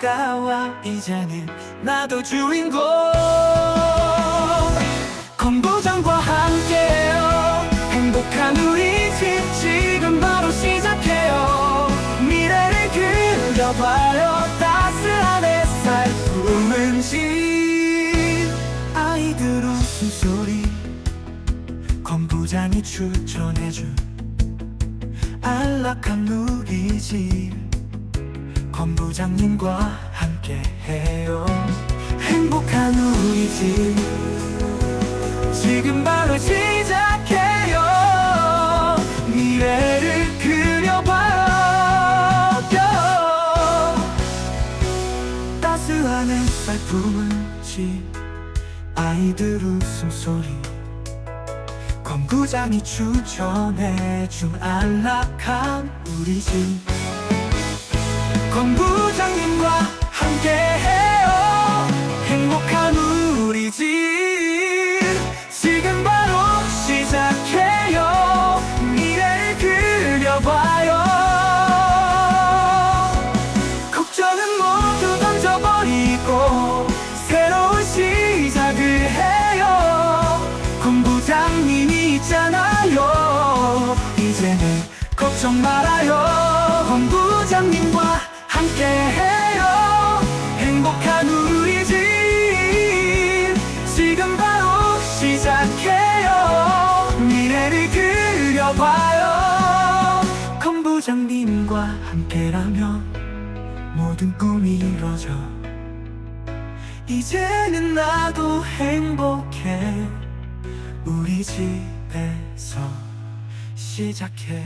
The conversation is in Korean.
다가와 이제는 나도 주인공. 건부장과 함께해요. 행복한 우리 집 지금 바로 시작해요. 미래를 그려봐요. 따스한 햇살 품은 집. 아이들 웃음소리. 건부장이 추천해준 안락한 우리 집 건부장님과 함께 해요. 행복한 우리 집 지금 바로 시작해요. 미래를 그려봐요. 따스한 햇살 품은 집 아이들 웃음소리. 건부장이 추천해준 안락한 우리 집 건부장님과 함께해요. 행복한 우리 집. 지금 바로 시작해요. 미래를 그려봐요. 걱정은 모두 던져버리고 새로운 시작을 해요. 건부장님이 있잖아요. 이제는 걱정 말아요. 건부장님과 그려봐요. 건부장님과 함께라면 모든 꿈이 이뤄져. 이제는 나도 행복해. 우리 집에서 시작해